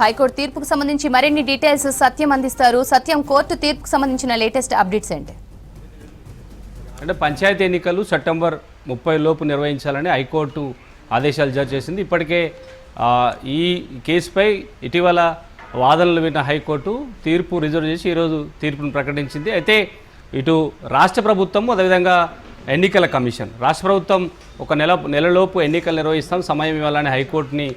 High court తీర్పుకు సంబంధించి మరిన్ని డీటెయిల్స్ సత్యం అందిస్తారు. సత్యం కోర్టు తీర్పుకు సంబంధించిన లేటెస్ట్ అప్డేట్స్ ఏంటి? అంటే పంచాయతీ ఎన్నికలు సెప్టెంబర్ ముప్పై లోపు నిర్వహించాలని హైకోర్టు ఆదేశాలు జారీ చేసింది. ఇప్పటికే ఈ కేసుపై ఇటీవల వాదనలు విన్న హైకోర్టు తీర్పు రిజర్వ్ చేసి ఈరోజు తీర్పును ప్రకటించింది. అయితే ఇటు రాష్ట్ర ప్రభుత్వం అదేవిధంగా ఎన్నికల కమిషన్. రాష్ట్ర ప్రభుత్వం ఒక నెల నెలలోపు ఎన్నికలు నిర్వహిస్తాం. సమయం ఇవ్వాలని హైకోర్టుని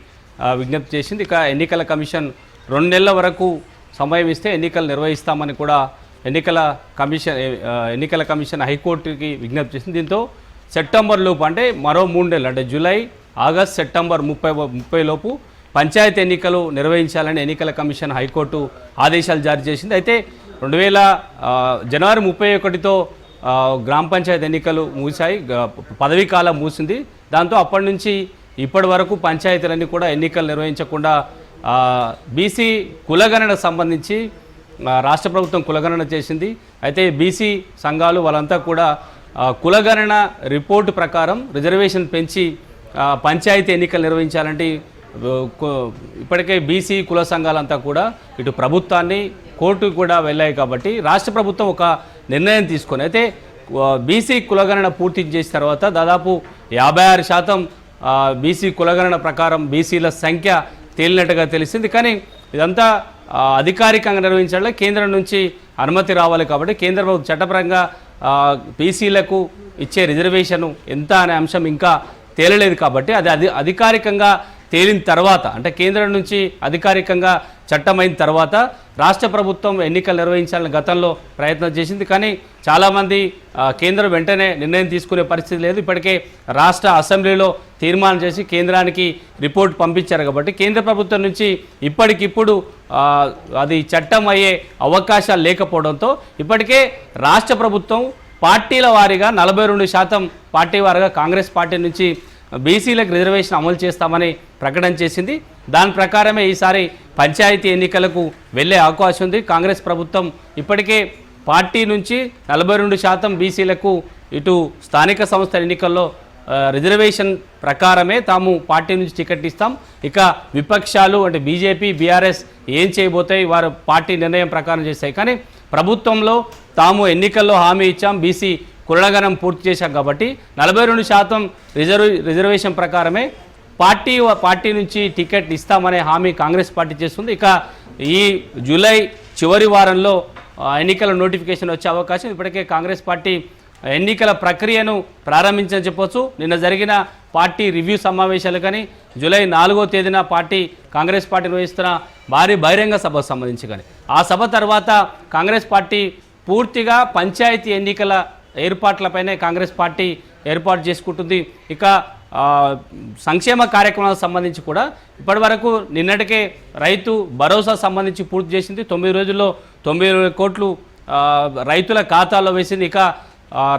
విజ్ఞప్తి చేసింది. ఇక ఎన్నికల కమిషన్ రెండు నెలల వరకు సమయం ఇస్తే ఎన్నికలు నిర్వహిస్తామని కూడా ఎన్నికల కమిషన్ ఎన్నికల కమిషన్ హైకోర్టుకి విజ్ఞప్తి చేసింది. దీంతో సెప్టెంబర్ లోపు అంటే మరో మూడు నెలలు అంటే జూలై ఆగస్ట్ సెప్టెంబర్ ముప్పై ముప్పై లోపు పంచాయతీ ఎన్నికలు నిర్వహించాలని ఎన్నికల కమిషన్ హైకోర్టు ఆదేశాలు జారీ చేసింది. అయితే రెండు వేల జనవరి ముప్పై ఒకటితో గ్రామ పంచాయతీ ఎన్నికలు ముగిశాయి. పదవీ కాలం మూసింది దాంతో అప్పటి నుంచి ఇప్పటి వరకు పంచాయతీలన్నీ కూడా ఎన్నికలు నిర్వహించకుండా బీసీ కులగణన సంబంధించి రాష్ట్ర ప్రభుత్వం కులగణన చేసింది. అయితే బీసీ సంఘాలు వాళ్ళంతా కూడా కులగణన రిపోర్టు ప్రకారం రిజర్వేషన్ పెంచి పంచాయతీ ఎన్నికలు నిర్వహించాలంటే ఇప్పటికే బీసీ కుల సంఘాలంతా కూడా ఇటు ప్రభుత్వాన్ని కోర్టుకు కూడా వెళ్ళాయి కాబట్టి రాష్ట్ర ప్రభుత్వం ఒక నిర్ణయం తీసుకొని అయితే బీసీ కులగణన పూర్తి చేసిన తర్వాత దాదాపు యాభై ఆరు శాతం బీసీ కులగణన ప్రకారం బీసీల సంఖ్య తేలినట్టుగా తెలిసింది. కానీ ఇదంతా అధికారికంగా నిర్వహించాలంటే కేంద్రం నుంచి అనుమతి రావాలి కాబట్టి కేంద్ర ప్రభుత్వం చట్టపరంగా బీసీలకు ఇచ్చే రిజర్వేషన్ ఎంత అనే అంశం ఇంకా తేలలేదు కాబట్టి అది అది అధికారికంగా తేలిన తర్వాత అంటే కేంద్రం నుంచి అధికారికంగా చట్టమైన తర్వాత రాష్ట్ర ప్రభుత్వం ఎన్నికలు నిర్వహించాలని గతంలో ప్రయత్నం చేసింది. కానీ చాలామంది కేంద్రం వెంటనే నిర్ణయం తీసుకునే పరిస్థితి లేదు. ఇప్పటికే రాష్ట్ర అసెంబ్లీలో తీర్మానం చేసి కేంద్రానికి రిపోర్ట్ పంపించారు కాబట్టి కేంద్ర ప్రభుత్వం నుంచి ఇప్పటికిప్పుడు అది చట్టం అయ్యే అవకాశాలు లేకపోవడంతో ఇప్పటికే రాష్ట్ర ప్రభుత్వం పార్టీల వారీగా నలభై రెండు శాతం పార్టీ వారిగా కాంగ్రెస్ పార్టీ నుంచి బీసీలకు రిజర్వేషన్ అమలు చేస్తామని ప్రకటన చేసింది. దాని ప్రకారమే ఈసారి పంచాయతీ ఎన్నికలకు వెళ్ళే అవకాశం ఉంది. కాంగ్రెస్ ప్రభుత్వం ఇప్పటికే పార్టీ నుంచి నలభై రెండు శాతం బీసీలకు ఇటు స్థానిక సంస్థల ఎన్నికల్లో రిజర్వేషన్ ప్రకారమే తాము పార్టీ నుంచి టికెట్ ఇస్తాం. ఇక విపక్షాలు అంటే బీజేపీ బీఆర్ఎస్ ఏం చేయబోతాయి వారు పార్టీ నిర్ణయం ప్రకారం చేస్తాయి. కానీ ప్రభుత్వంలో తాము ఎన్నికల్లో హామీ ఇచ్చాం. బీసీ కులగణం పూర్తి చేశాం కాబట్టి నలభై రెండు శాతం రిజర్వ్ రిజర్వేషన్ ప్రకారమే పార్టీ పార్టీ నుంచి టికెట్ ఇస్తామనే హామీ కాంగ్రెస్ పార్టీ చేస్తుంది. ఇక ఈ జూలై చివరి వారంలో ఎన్నికల నోటిఫికేషన్ వచ్చే అవకాశం ఇప్పటికే కాంగ్రెస్ పార్టీ ఎన్నికల ప్రక్రియను ప్రారంభించని చెప్పొచ్చు. నిన్న జరిగిన పార్టీ రివ్యూ సమావేశాలు కానీ జూలై నాలుగో తేదీన పార్టీ కాంగ్రెస్ పార్టీ నిర్వహిస్తున్న భారీ బహిరంగ సభకు సంబంధించి కానీ ఆ సభ తర్వాత కాంగ్రెస్ పార్టీ పూర్తిగా పంచాయతీ ఎన్నికల ఏర్పాట్లపైనే కాంగ్రెస్ పార్టీ ఏర్పాటు చేసుకుంటుంది. ఇక సంక్షేమ కార్యక్రమాలకు సంబంధించి కూడా ఇప్పటివరకు నిన్నటికే రైతు భరోసా సంబంధించి పూర్తి చేసింది. తొమ్మిది రోజుల్లో తొంభై కోట్లు రైతుల ఖాతాలో వేసింది. ఇక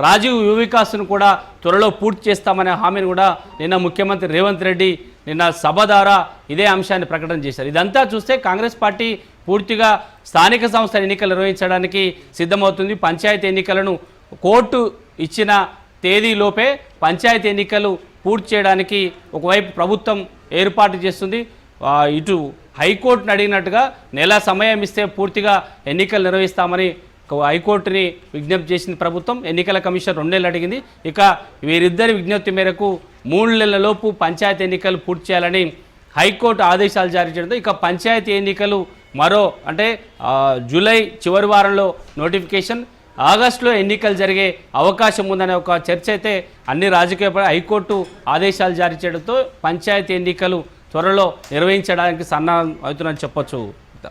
రాజీవ్ యువికాస్ను కూడా త్వరలో పూర్తి చేస్తామనే హామీని కూడా నిన్న ముఖ్యమంత్రి రేవంత్ రెడ్డి నిన్న సభ ద్వారా ఇదే అంశాన్ని ప్రకటన చేశారు. ఇదంతా చూస్తే కాంగ్రెస్ పార్టీ పూర్తిగా స్థానిక సంస్థల ఎన్నికలు నిర్వహించడానికి సిద్ధమవుతుంది. పంచాయతీ ఎన్నికలను కోర్టు ఇచ్చిన తేదీలోపే పంచాయతీ ఎన్నికలు పూర్తి చేయడానికి ఒకవైపు ప్రభుత్వం ఏర్పాటు చేస్తుంది. ఇటు హైకోర్టును అడిగినట్టుగా నెల సమయం ఇస్తే పూర్తిగా ఎన్నికలు నిర్వహిస్తామని హైకోర్టుని విజ్ఞప్తి చేసింది ప్రభుత్వం. ఎన్నికల కమిషన్ రెండేళ్ళు అడిగింది. ఇక వీరిద్దరి విజ్ఞప్తి మేరకు మూడు నెలలలోపు పంచాయతీ ఎన్నికలు పూర్తి చేయాలని హైకోర్టు ఆదేశాలు జారీ చేయడంతో ఇక పంచాయతీ ఎన్నికలు మరో అంటే జూలై చివరి వారంలో నోటిఫికేషన్ ఆగస్టులో ఎన్నికలు జరిగే అవకాశం ఉందనే ఒక చర్చ అయితే అన్ని రాజకీయ హైకోర్టు ఆదేశాలు జారీ చేయడంతో పంచాయతీ ఎన్నికలు త్వరలో నిర్వహించడానికి సన్నాహం అవుతుందని చెప్పొచ్చు.